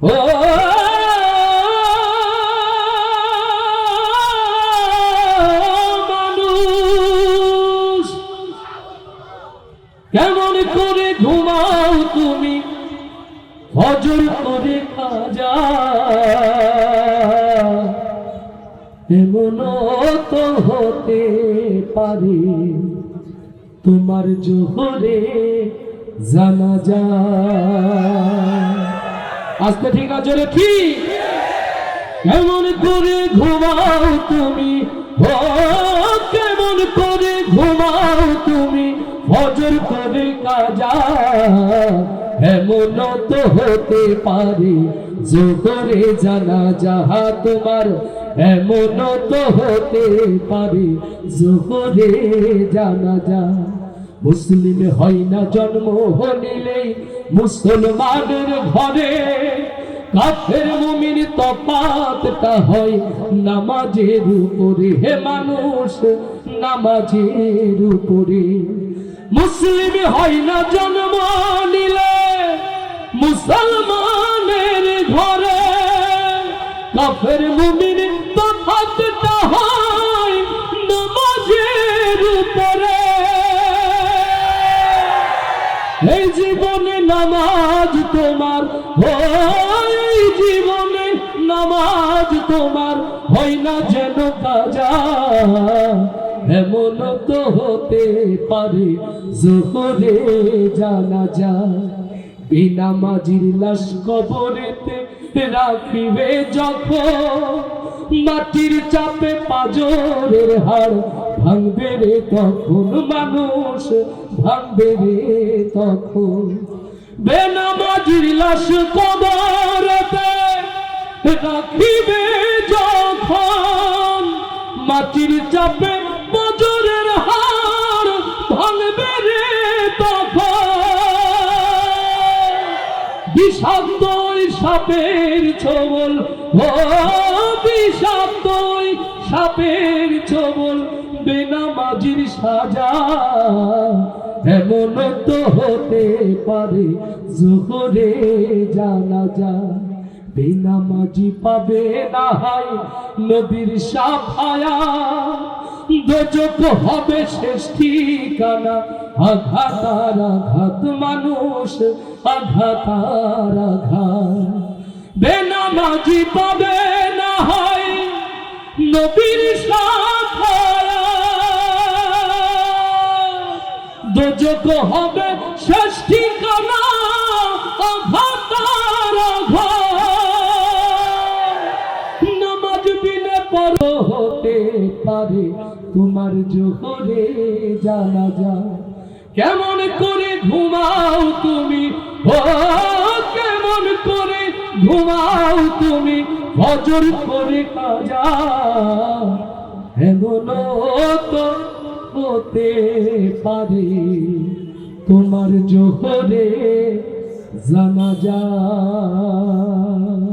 ও কেমন করে ঘুমাও তুমি হজর করে খাজা এমন তো হতে পারে তোমার জোহরে জানা যায় আজকে ঠিক আছে রে কি? কেমন করে ঘুমাও তুমি? কেমন করে ঘুমাও তুমি? ফজর করে কাজা এমন তো হতে পারে। জোহরে জানা যাহা তোমার এমন তো হতে পারে। জোহরে জানা যা মুসলিম হয় না জন্ম হনিলেই মুসলমানের ঘরে কাফের মুমিন তফাতটা হয় নামাজের উপরে। হে মানুষ, নামাজের উপরে। মুসলিম হয় না জন্ম নিলে মুসলমানের ঘরে। কাফের মুমিন এই জীবনে নামাজ তোমার এই জীবনে নামাজ তোমার, হয় না যেন কাজা? এমন তো হতে পারে, জোহরে জানা যায় বিনামাজির লাশ কবরেতে রাখিবে যখন, মাটির চাপে পাজরের হাড় ভাঙবে রে তখন মানুষ ভাঙবে রে তখন। বেনামাজির লাশ কবরেতে রাখিবে যখন মাটির চাপে বিষাক্ত সাপের ছবল। ও বিষাক্ত সাপের ছবল, বেনামাজির সাজা। এমন তো হতে পারে, জোহরে জানা যায় বেনামাজি পাবে না হাই নদীর সাফায়া। দোজক হবে শেষ ঠিকানা। আঘাত আর আঘাত মানুষ আঘাত আর আঘাত। বেনামাজি পাবে না হয় নবীর দোজক হবে শেষ ঠিকানা আঘাত। আর নামাজ বিনে পর হতে পারে, তোমার জোহরে জানা যায় কেমন করে ঘুমাও তুমি? ও কেমন করে ঘুমাও তুমি? ফজর করে কাজা তো হতে পারে। তোমার জোহরে জানা যায়